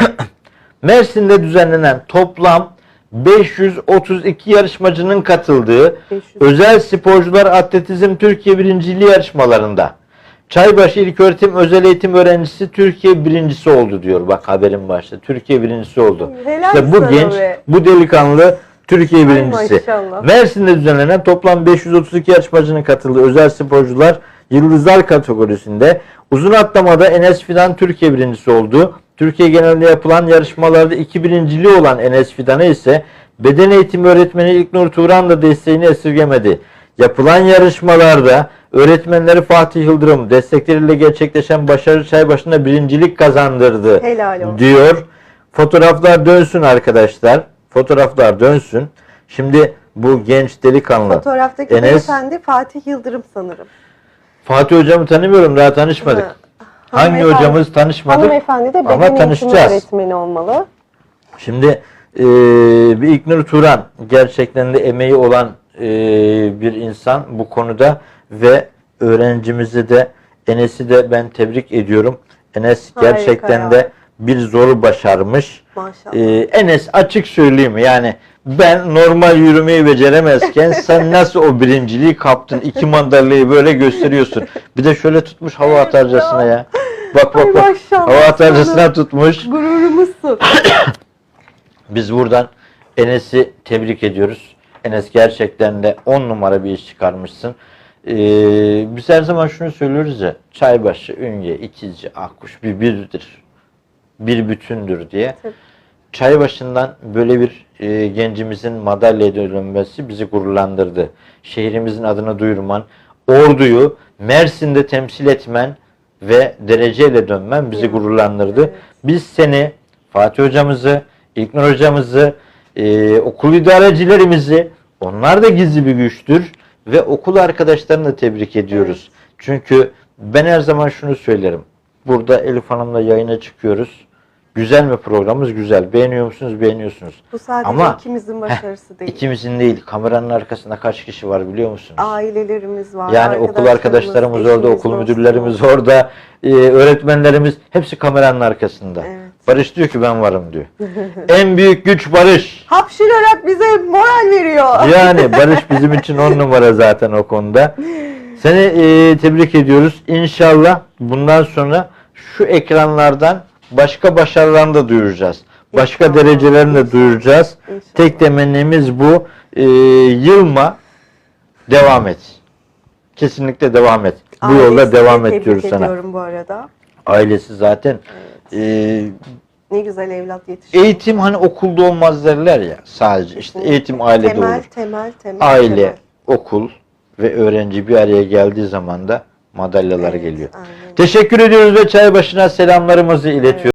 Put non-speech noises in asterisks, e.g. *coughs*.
*coughs* Mersin'de düzenlenen toplam 532 yarışmacının katıldığı 500. özel sporcular atletizm Türkiye birinciliği yarışmalarında Çaybaşı İlköğretim Özel Eğitim öğrencisi Türkiye birincisi oldu diyor. Bak haberin başta. Türkiye birincisi oldu. Helal İşte bu genç, be. bu delikanlı Türkiye Ay birincisi. maşallah. Mersin'de düzenlenen toplam 532 yarışmacının katıldığı özel sporcular Yıldızlar kategorisinde uzun atlamada Enes Fidan Türkiye birincisi oldu. Türkiye genelinde yapılan yarışmalarda iki birinciliği olan Enes Fidan'a ise beden eğitimi öğretmeni İlknur Turan da desteğini esirgemedi. Yapılan yarışmalarda öğretmenleri Fatih Yıldırım destekleriyle gerçekleşen başarı çay başında birincilik kazandırdı Helal olsun. diyor. Fotoğraflar dönsün arkadaşlar. Fotoğraflar dönsün. Şimdi bu genç delikanlı Fotoğraftaki Enes beyefendi Fatih Yıldırım sanırım. Fatih hocamı tanımıyorum daha tanışmadık. Ha. Hangi hocamız tanışmadık Hanımefendi de ama beden eğitimi tanışacağız. öğretmeni olmalı. Şimdi e, bir İlknur Turan gerçekten de emeği olan e, bir insan bu konuda ve öğrencimizi de Enes'i de ben tebrik ediyorum. Enes Harika gerçekten ya. de bir zoru başarmış. Maşallah. Ee, Enes açık söyleyeyim yani ben normal yürümeyi beceremezken *laughs* sen nasıl o birinciliği kaptın? İki madalyayı böyle gösteriyorsun. Bir de şöyle tutmuş hava atarcasına ya. Bak bak bak. maşallah Hava sana. tutmuş. Gururumuzsun. *coughs* Biz buradan Enes'i tebrik ediyoruz. Enes gerçekten de on numara bir iş çıkarmışsın. Ee, biz her zaman şunu söylüyoruz ya. Çaybaşı, Ünye, İkizce, Akkuş bir birdir. Bir bütündür diye. Tabii. Çaybaşı'ndan böyle bir e, gencimizin madalya dönmesi bizi gururlandırdı. Şehrimizin adını duyurman, orduyu Mersin'de temsil etmen ve dereceyle dönmen bizi gururlandırdı. Biz seni, Fatih hocamızı, İlknur hocamızı, e, okul idarecilerimizi, onlar da gizli bir güçtür ve okul arkadaşlarını da tebrik ediyoruz. Çünkü ben her zaman şunu söylerim. Burada Elif Hanım'la yayına çıkıyoruz. Güzel mi programımız? Güzel. Beğeniyor musunuz? Beğeniyorsunuz. Bu sadece Ama- ikimizin başarısı *laughs* değil. İkimizin değil. Kameranın arkasında kaç kişi var biliyor musunuz? Ailelerimiz var. Yani okul arkadaşlarımız orada, okul dostumuz. müdürlerimiz orada, e, öğretmenlerimiz hepsi kameranın arkasında. Evet. Barış diyor ki ben varım diyor. *laughs* en büyük güç Barış. Hapşırarak bize moral veriyor. *laughs* Yani Barış bizim için on numara zaten o konuda. Seni e, tebrik ediyoruz. İnşallah bundan sonra şu ekranlardan başka başarılarını da duyuracağız. Başka İnşallah, derecelerini de duyuracağız. inşallah. Tek temennimiz bu. E, yılma, devam et. Kesinlikle devam et. Bu Ailesini yolda devam et diyoruz sana. bu arada. Ailesi zaten e, Ne güzel evlat yetiştirmiş. eğitim hani okulda olmaz derler ya sadece. İşte Kesinlikle. eğitim ailede temel, olur. Temel, temel, aile, temel. okul ve öğrenci bir araya geldiği zaman da madalyalar Evet, geliyor. aynen. Teşekkür ediyoruz ve çay başına selamlarımızı iletiyoruz.